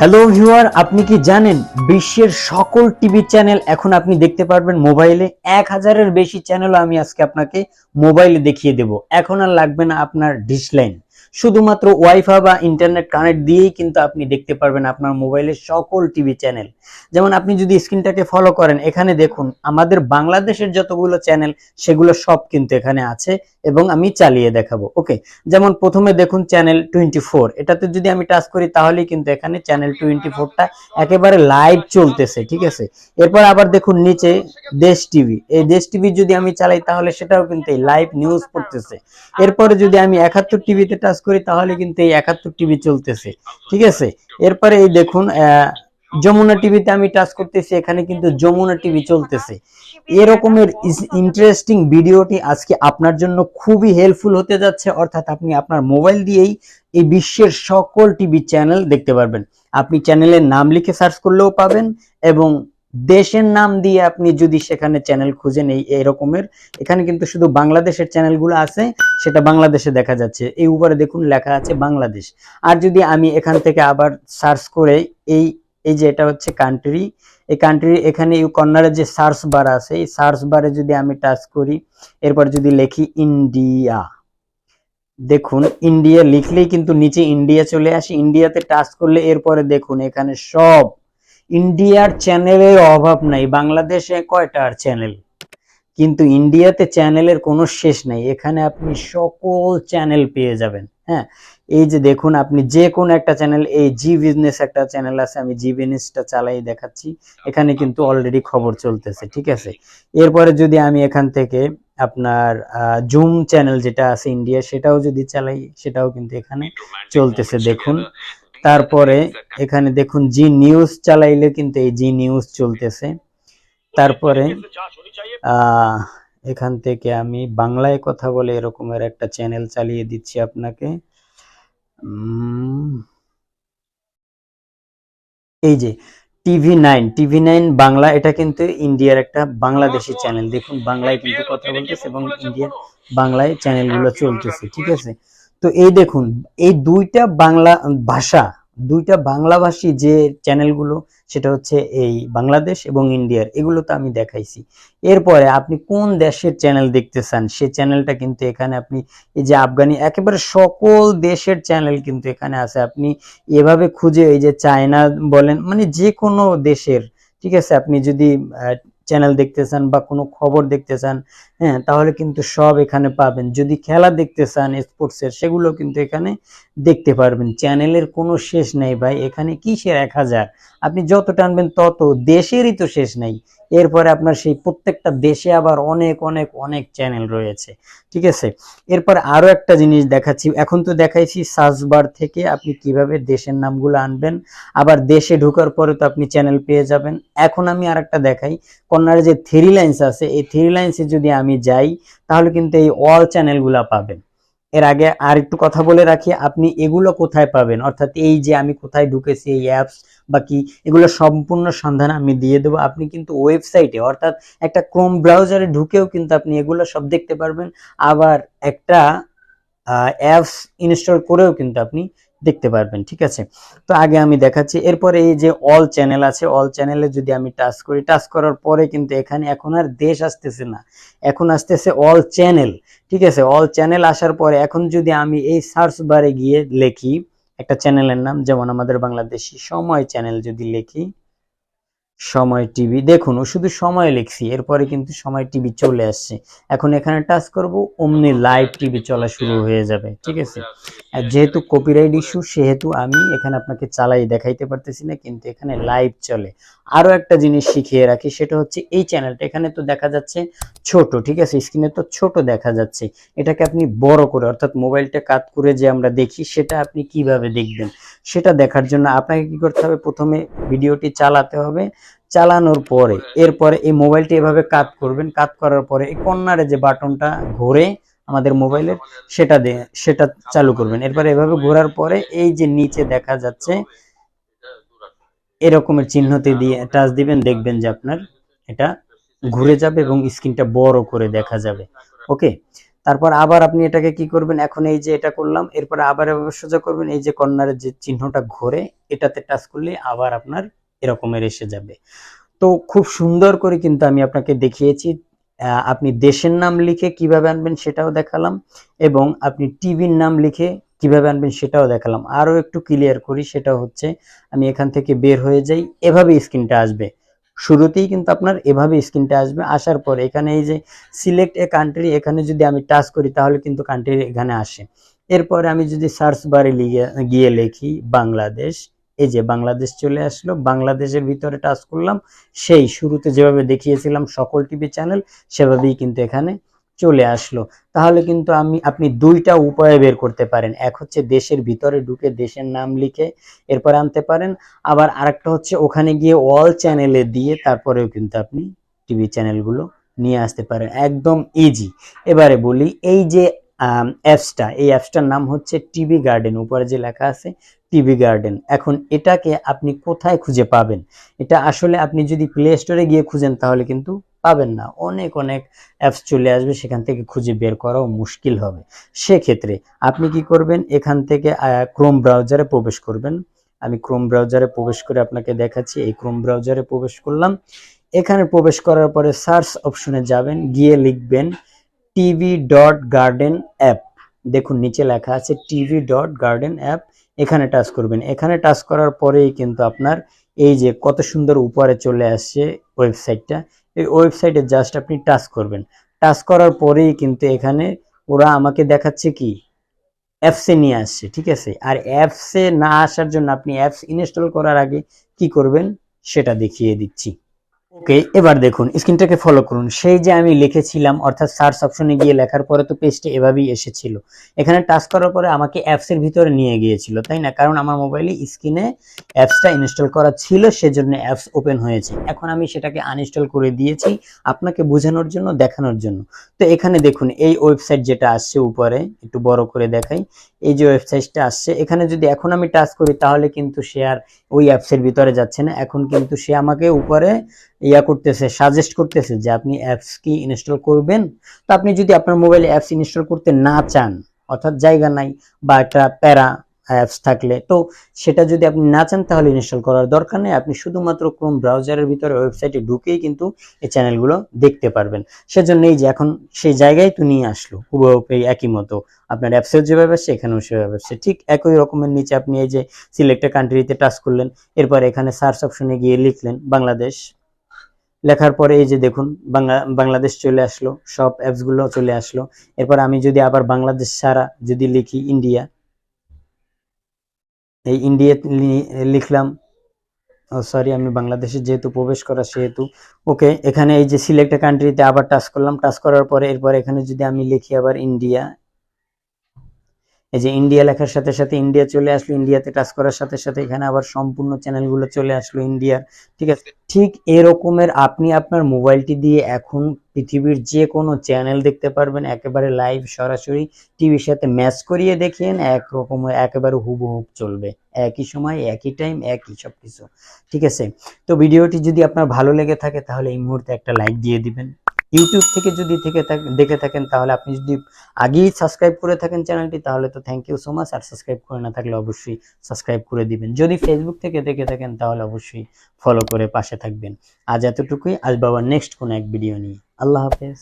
Hello viewer আপনি কি জানেন বিশ্বের সকল টিভি চ্যানেল এখন আপনি দেখতে পারবেন মোবাইলে এক হাজারের বেশি চ্যানেলও আমি আজকে আপনাকে মোবাইলে দেখিয়ে দেব। এখন আর লাগবে না আপনার ডিশ লাইন শুধুমাত্র ওয়াইফাই বা ইন্টারনেট কানেক্ট দিয়েই কিন্তু আপনি দেখতে পারবেন আপনার মোবাইলের সকল টিভি চ্যানেল যেমন আপনি যদি স্ক্রিনটাকে ফলো করেন, এখানে দেখুন আমাদের বাংলাদেশের যতগুলো চ্যানেল সেগুলো সব কিন্তু এখানে আছে এবং আমি চালিয়ে দেখাবো ওকে যেমন প্রথমে দেখুন চ্যানেল টোয়েন্টি ফোর এটাতে যদি আমি টাচ করি, তাহলেই কিন্তু এখানে চ্যানেল টোয়েন্টি ফোরটা একেবারে লাইভ চলতেছে, ঠিক আছে? এরপর আবার দেখুন নিচে দেশ টিভি এই দেশ টিভি যদি আমি চালাই, তাহলে সেটাও কিন্তু লাইভ নিউজ পড়তেছে। এরপরে যদি আমি একাত্তর টিভিতে টাচ করি তাহলে কিন্তু এই একাত্তর টিভি চলতেছে। ঠিক আছে? এরপরে এই দেখুন যমুনা টিভিতে আমি টাচ করতেছি, এখানে কিন্তু যমুনা টিভি চলতেছে। এরকমের ইন্টারেস্টিং ভিডিওটি আজকে আপনার জন্য খুবই হেল্পফুল হতে যাচ্ছে, অর্থাৎ আপনি আপনার মোবাইল দিয়েই এই বিশ্বের সকল টিভি চ্যানেল দেখতে পারবেন। আপনি চ্যানেলের নাম লিখে সার্চ করলেও পাবেন এবং দেশের নাম দিয়ে আপনি যদি সেখানে চ্যানেল খুঁজেন, এই এরকমের এখানে কিন্তু শুধু বাংলাদেশের চ্যানেলগুলো আছে, সেটা বাংলাদেশে দেখা যাচ্ছে। এই উপরে দেখুন লেখা আছে বাংলাদেশ। আর যদি আমি এখান থেকে আবার সার্চ করে, এই এই যে এটা হচ্ছে কান্ট্রি এই কান্ট্রি এখানে এই কর্নারে যে সার্চ বার আছে, এই সার্চ বারে যদি আমি টাচ করি, এরপর যদি লিখি ইন্ডিয়া দেখুন ইন্ডিয়া লিখলেই কিন্তু নিচে ইন্ডিয়া চলে আসে। ইন্ডিয়াতে টাচ করলে এরপরে দেখুন এখানে সব ইন্ডিয়ার চ্যানেলের অভাব নাই বাংলাদেশে কয়টা আর চ্যানেল? কিন্তু ইন্ডিয়াতে চ্যানেলের কোনো শেষ নাই এখানে আপনি সকল চ্যানেল পেয়ে যাবেন হ্যাঁ? এই যে দেখুন আপনি যে কোনো একটা চ্যানেল এই জি বিজনেস একটা চ্যানেল আছে আমি জি বিজনেসটা চালাই দেখাচ্ছি এখানে কিন্তু অলরেডি খবর চলতেছে ঠিক আছে? এরপরে যদি আমি এখান থেকে আপনার জুম চ্যানেল যেটা আছে ইন্ডিয়া সেটাও যদি চালাই সেটাও কিন্তু এখানে চলতেছে দেখুন। তারপরে এখানে দেখুন, জি নিউজ চালাইলে কিন্তু এই জি নিউজ চলতেছে। তারপরে এখান থেকে আমি বাংলায় কথা বলে এরকমের একটা চ্যানেল চালিয়ে দিচ্ছি আপনাকে। এই যে TV nine TV nine Bangla, এটা কিন্তু ইন্ডিয়ার একটা বাংলাদেশি চ্যানেল। দেখুন, বাংলায় কিন্তু কথা বলতেছে এবং ইন্ডিয়ার বাংলায় চ্যানেলগুলো চলতেছে, ঠিক আছে? তো এই দেখুন, এই দুইটা বাংলা, ভাষা, দুইটা বাংলাভাষী যে চ্যানেলগুলো সেটা হচ্ছে এই বাংলাদেশ এবং ইন্ডিয়ার, এগুলো তো আমি দেখাইছি। এরপরে আপনি কোন দেশের চ্যানেল দেখতে চান, সে চ্যানেলটা কিন্তু এখানে আপনি, এই যে আফগানি, একেবারে সকল দেশের চ্যানেল কিন্তু এখানে আছে। আপনি এভাবে খুঁজে, এই যে চায়না বলেন মানে যে কোনো দেশের, ঠিক আছে? আপনি যদি চ্যানেল দেখতে চান বা কোনো খবর দেখতে চান হ্যাঁ তাহলে কিন্তু সব এখানে পাবেন। যদি খেলা দেখতে চান স্পোর্টসের, সেগুলো কিন্তু এখানে দেখতে পারবেন। চ্যানেলের কোনো শেষ নেই ভাই, এখানে কিসের এক হাজার? আপনি যত টানবেন তত দেশেরই তো শেষ নেই। এরপরে আপনার সেই প্রত্যেকটা দেশে আবার অনেক অনেক অনেক চ্যানেল রয়েছে, ঠিক আছে? এরপর আরও একটা জিনিস দেখাচ্ছি। এখন তো দেখাইছি সার্চ বার থেকে আপনি কীভাবে দেশের নামগুলো আনবেন। আবার দেশে ঢোকার পরে তো আপনি চ্যানেল পেয়ে যাবেন। এখন আমি আরেকটা দেখাই। কর্নারে যে থ্রি লাইন্স আছে, এই থ্রি লাইন্সে যদি আমি যাই, তাহলে কিন্তু এই অল চ্যানেলগুলা পাবেন। এর আগে আর একটু কথা বলে রাখি, আপনি এগুলো কোথায় পাবেন? অর্থাৎ এই যে আমি কোথায় ঢুকেছি, এই অ্যাপস বা কি, এগুলো সম্পূর্ণ সন্ধান আমি দিয়ে দেবো। আপনি কিন্তু ওয়েবসাইটে অর্থাৎ একটা ক্রোম ব্রাউজারে ঢুকেও কিন্তু আপনি এগুলো সব দেখতে পারবেন। আবার একটা অ্যাপস ইনস্টল করেও কিন্তু আপনি দেখতে পারবেন, ঠিক আছে? তো আগে আমি দেখাচ্ছি, এরপরে এই যে অল চ্যানেল আছে অল চ্যানেলে যদি আমি টাচ করি টাচ করার পরে কিন্তু এখানে এখন আর দেশ আসতেছে না। এখন আসতেছে অল চ্যানেল ঠিক আছে? অল চ্যানেল আসার পরে এখন যদি আমি এই সার্চ বারে গিয়ে লিখি, একটা চ্যানেলের নাম, যেমন আমাদের বাংলাদেশি সময় চ্যানেল যদি লিখি সময় টিভি। দেখুন, শুধু সময় লিখছি, এরপরে কিন্তু সময় টিভি চলে আসছে। এখন এখানে টাচ করব, অমনি লাইভ টিভি চলা শুরু হয়ে যাবে, ঠিক আছে? যেহেতু কপিরাইট ইস্যু সেহেতু আমি এখানে আপনাকে চালাই দেখাইতে পারতেছি না, কিন্তু এখানে লাইভ চলে। আরও একটা জিনিস শিখিয়ে রাখি, সেটা হচ্ছে এই চ্যানেলটা এখানে তো দেখা যাচ্ছে ছোট, ঠিক আছে? স্ক্রিনে তো ছোট দেখা যাচ্ছে। এটাকে আপনি বড় করে, অর্থাৎ মোবাইলটা কাত করে যে আমরা দেখি, সেটা আপনি কীভাবে দেখবেন? সেটা দেখার জন্য আপনাকে কি করতে হবে? প্রথমে ভিডিওটি চালাতে হবে। চালানোর পরে, এরপরে এই মোবাইলটি এভাবে কাত করবেন। কাত করার পরে এই কর্নারে যে বাটনটা ঘোরে আমাদের মোবাইলের, সেটা সেটা চালু করবেন। এরপরে এভাবে ঘোরার পরে এই যে নিচে দেখা যাচ্ছে, এরকমের চিহ্নতে দিয়ে টাচ দিবেন, দেখবেন যে আপনার এটা ঘুরে যাবে এবং স্ক্রিনটা বড় করে দেখা যাবে। ওকে তারপর আবার আপনি এটাকে কি করবেন? এখন এই যে এটা করলাম, এরপর আবার সোজা করবেন, এই যে কর্নারের যে চিহ্নটা ঘোরে, এটাতে টাচ করলে আবার আপনার এরকমের এসে যাবে। তো খুব সুন্দর করে কিন্তু আমি আপনাকে দেখিয়েছি আপনি দেশের নাম লিখে কীভাবে আনবেন সেটাও দেখালাম এবং আপনি টিভির নাম লিখে কীভাবে আনবেন সেটাও দেখালাম। আরও একটু ক্লিয়ার করি, সেটা হচ্ছে আমি এখান থেকে বের হয়ে যাই এভাবে স্ক্রিনটা আসবে। শুরুতেই কিন্তু আপনার এভাবে স্ক্রিনটা আসবে। আসার পর এখানে এই যে সিলেক্ট এ কান্ট্রি এখানে যদি আমি টাচ করি তাহলে কিন্তু কান্ট্রি এখানে আসে। এরপরে আমি যদি সার্চ বারে গিয়ে লিখি বাংলাদেশ, এই যে বাংলাদেশ চলে আসলো। বাংলাদেশের ভিতরে টাচ করলাম। সেই শুরুতে যেভাবে দেখিয়েছিলাম সকল টিভি চ্যানেল সেভাবেই কিন্তু এখানে চলে আসলো। তাহলে কিন্তু আমি, আপনি দুইটা উপায়ে বের করতে পারেন। এক হচ্ছে দেশের ভিতরে ঢুকে দেশের নাম লিখে এরপর আনতে পারেন। আবার আরেকটা হচ্ছে ওখানে গিয়ে অল চ্যানেলে দিয়ে তারপরেও কিন্তু আপনি টিভি চ্যানেলগুলো নিয়ে আসতে পারেন। একদম ইজি এবারে বলি, এই যে অ্যাপসটা এই অ্যাপসটার নাম হচ্ছে টিভি গার্ডেন উপরে যে লেখা আছে টিভি গার্ডেন এখন এটাকে আপনি কোথায় খুঁজে পাবেন? এটা আসলে আপনি যদি প্লে স্টোরে গিয়ে খুঁজেন, তাহলে কিন্তু পাবেন না। অনেক অনেক অ্যাপস চলে আসবে, সেখান থেকে খুঁজে বের করাও মুশকিল হবে। সেক্ষেত্রে আপনি কি করবেন? এখান থেকে ক্রোম ব্রাউজারে প্রবেশ করবেন। আমি ক্রোম ব্রাউজারে প্রবেশ করে আপনাকে দেখাচ্ছি। এই ক্রোম ব্রাউজারে প্রবেশ করলাম। এখানে প্রবেশ করার পরে সার্চ অপশনে যাবেন, গিয়ে লিখবেন টিভি ডট গার্ডেন অ্যাপ দেখুন, নিচে লেখা আছে টিভি ডট গার্ডেন অ্যাপ এখানে টাচ করবেন। এখানে টাচ করার পরেই কিন্তু আপনার এই যে কত সুন্দর উপরে চলে আসছে ওয়েবসাইটটা এই ওয়েবসাইটে জাস্ট আপনি টাচ করবেন। টাচ করার পরেই কিন্তু এখানে ওরা আমাকে দেখাচ্ছে কি? অ্যাপসে নিয়ে আসছে, ঠিক আছে? আর অ্যাপসে না আসার জন্য আপনি অ্যাপস ইনস্টল করার আগে কি করবেন? সেটা দেখিয়ে দিচ্ছি। ওকে, এবার দেখুন, স্ক্রিনটাকে ফলো করুন। সেই যে আমি লিখেছিলাম, অর্থাৎ সার্চ অপশনে গিয়ে লেখার পরে তো পেজটা এভাবেই এসেছিল। এখানে টাচ করার পরে আমাকে অ্যাপসের ভিতরে নিয়ে গিয়েছিল, তাই না? কারণ আমার মোবাইলে স্ক্রিনে অ্যাপসটা ইনস্টল করা ছিল, সেজন্য অ্যাপস ওপেন হয়েছে। এখন আমি সেটাকে আনইনস্টল করে দিয়েছি, আপনাকে বোঝানোর জন্য, দেখানোর জন্য। তো এখানে দেখুন, এই ওয়েবসাইট যেটা আসছে উপরে, একটু বড় করে দেখাই, এই যে ওয়েবসাইটটা আসছে, এখানে যদি এখন আমি টাচ করি, তাহলে কিন্তু সে আর ওই অ্যাপসের ভিতরে যাচ্ছে না। এখন কিন্তু সে আমাকে উপরে ইয়া করতেছে সাজেস্ট করতেছে যে আপনি অ্যাপস কি ইনস্টল করবেন? তো আপনি যদি আপনার মোবাইলে অ্যাপস ইনস্টল করতে না চান, অর্থাৎ জায়গা নাই বা একটা প্যারা অ্যাপস থাকলে, তো সেটা যদি আপনি না চান তাহলে ইনস্টল করার দরকার নেই। আপনি শুধুমাত্র ক্রোম ব্রাউজারের ভিতরে ওয়েবসাইটে ঢুকেই কিন্তু এই চ্যানেলগুলো দেখতে পারবেন। সেজন্য এই যে এখন সেই জায়গায় তো নিয়ে আসলো হুবহুব এই একই মতো। আপনার অ্যাপসেও যেভাবে আসছে, এখানেও সেভাবে আসছে। ঠিক একই রকমের নিচে আপনি এই যে সিলেক্টেড কান্ট্রিতে টাচ করলেন, এরপর এখানে সার্চ অপশনে গিয়ে লিখলেন, বাংলাদেশ। লেখার পরে এই যে দেখুন, বাংলা, বাংলাদেশ চলে আসলো, সব অ্যাপসগুলো চলে আসলো। এরপর আমি যদি আবার বাংলাদেশ ছাড়া যদি লিখি ইন্ডিয়া এই ইন্ডিয়া লিখলাম সরি আমি বাংলাদেশে যেহেতু প্রবেশ করা সেহেতু ওকে এখানে এই যে সিলেক্ট কান্ট্রিতে আবার টাচ করলাম টাচ করার পরে এরপর এখানে যদি আমি লিখি আবার ইন্ডিয়া এই যে ইন্ডিয়া লেখার সাথে সাথে ইন্ডিয়া চলে আসলো ইন্ডিয়াতে টাচ করার সাথে সাথে এখানে আবার সম্পূর্ণ চ্যানেলগুলো চলে আসলো ইন্ডিয়ার ঠিক আছে? ঠিক এরকমের আপনি আপনার মোবাইলটি দিয়ে এখন পৃথিবীর যে কোনো চ্যানেল দেখতে পারবেন, একেবারে লাইভ সরাসরি। টিভির সাথে ম্যাচ করিয়ে দেখেন, একরকম একেবারে হুবহুব চলবে। একই সময়, একই টাইম একই সব কিছু ঠিক আছে? তো ভিডিওটি যদি আপনার ভালো লেগে থাকে, তাহলে এই মুহূর্তে একটা লাইক দিয়ে দিবেন। ইউটিউব থেকে যদি থেকে দেখে থাকেন, তাহলে আপনি যদি আগেই সাবস্ক্রাইব করে থাকেন চ্যানেলটি তাহলে তো থ্যাংক ইউ সো মাচ আর সাবস্ক্রাইব করে না থাকলে অবশ্যই সাবস্ক্রাইব করে দিবেন। যদি ফেসবুক থেকে দেখে থাকেন, তাহলে অবশ্যই ফলো করে পাশে থাকবেন। আজ এতটুকুই, আজ বাবা নেক্সট কোনো এক ভিডিও নিয়ে। আল্লাহ হাফেজ।